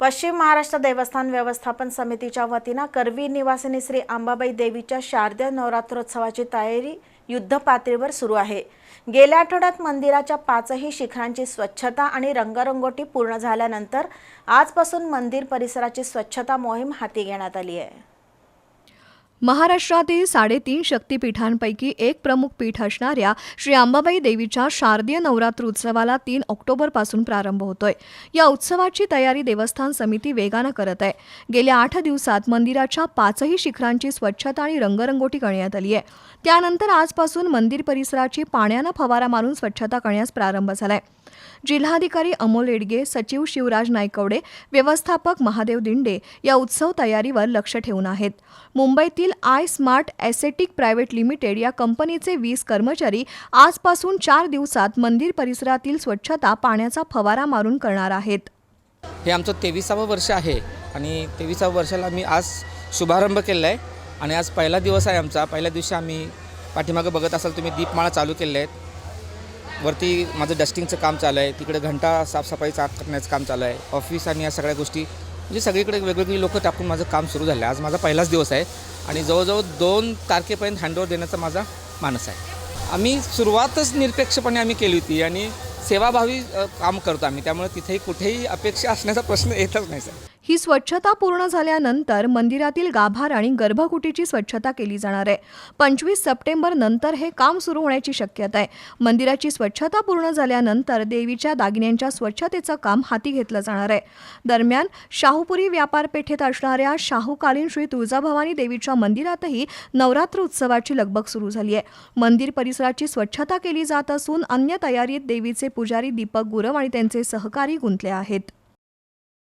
पश्चिम महाराष्ट्र देवस्थान व्यवस्थापन समितीच्या वतीनं करवी निवासिनी श्री अंबाबाई देवीच्या शारदीय नवरात्रोत्सवाची तयारी युद्धपातळीवर सुरू आहे. गेल्या आठवड्यात मंदिराच्या पाचही शिखरांची स्वच्छता आणि रंगरंगोटी पूर्ण झाल्यानंतर आजपासून मंदिर परिसराची स्वच्छता मोहीम हाती घेण्यात आली आहे. महाराष्ट्रातील साडेतीन शक्तिपीठांपैकी एक प्रमुख पीठ असणाऱ्या श्री अंबाबाई देवीच्या शारदीय नवरात्र उत्सवाला तीन ऑक्टोबरपासून प्रारंभ होतोय. या उत्सवाची तयारी देवस्थान समिती वेगानं करत आहे. गेल्या आठ दिवसात मंदिराच्या पाचही शिखरांची स्वच्छता आणि रंगरंगोटी करण्यात आली आहे. त्यानंतर आजपासून मंदिर परिसराची पाण्यानं फवारा मारून स्वच्छता करण्यास प्रारंभ झालाय. जिल्हाधिकारी अमोल एडगे सचिव शिवराज नायकवडे व्यवस्थापक महादेव दिंडे या उत्सव तयारीवर लक्ष ठेवून आहेत. मुंबईतील I smart assetic private limited या कंपनीचे वीस कर्मचारी आजपासून चार दिवसात मंदिर परिसरातील स्वच्छता पाण्याचा फवारा मारून करणार आहेत. हे आमचं तेविसावं वर्ष आहे आणि तेविसावं वर्षाला आम्ही आज शुभारंभ केला आहे. आणि आज पहिला दिवस आहे आमचा. पहिल्या दिवशी आम्ही पाठीमागं बघत असाल तुम्ही दीपमाळा चालू केले आहेत. वरती माझं डस्टिंगचं काम चालू आहे. तिकडे घंटा साफसफाई साफ करण्याचं काम चालू आहे. ऑफिस आणि या सगळ्या गोष्टी म्हणजे सगळीकडे वेगवेगळी लोकं टाकून माझं काम सुरू झालं आहे. आज माझा पहिलाच दिवस आहे. आणि जवळजवळ दोन तारखेपर्यंत हँडओव्हर देण्याचा माझा मानस आहे. आम्ही सुरुवातच निरपेक्षपणे आम्ही केली होती आणि सेवाभावी काम करतो आम्ही. त्यामुळे तिथेही कुठेही अपेक्षा असण्याचा प्रश्न येतच नाही सर. ही स्वच्छता पूर्ण झाल्यानंतर मंदिरातील गाभार आणि गर्भकुटीची स्वच्छता केली जाणार आहे. पंचवीस सप्टेंबर नंतर हे काम सुरू होण्याची शक्यता आहे. मंदिराची स्वच्छता पूर्ण झाल्यानंतर देवीच्या दागिन्यांच्या स्वच्छतेचं काम हाती घेतलं जाणार आहे. दरम्यान शाहूपुरी व्यापार पेठेत असणाऱ्या शाहूकालीन श्री तुळजाभवानी देवीच्या मंदिरातही नवरात्र उत्सवाची लगबग सुरू झाली आहे. मंदिर परिसराची स्वच्छता केली जात असून अन्य तयारीत देवीचे पुजारी दीपक गुरव आणि त्यांचे सहकारी गुंतले आहेत.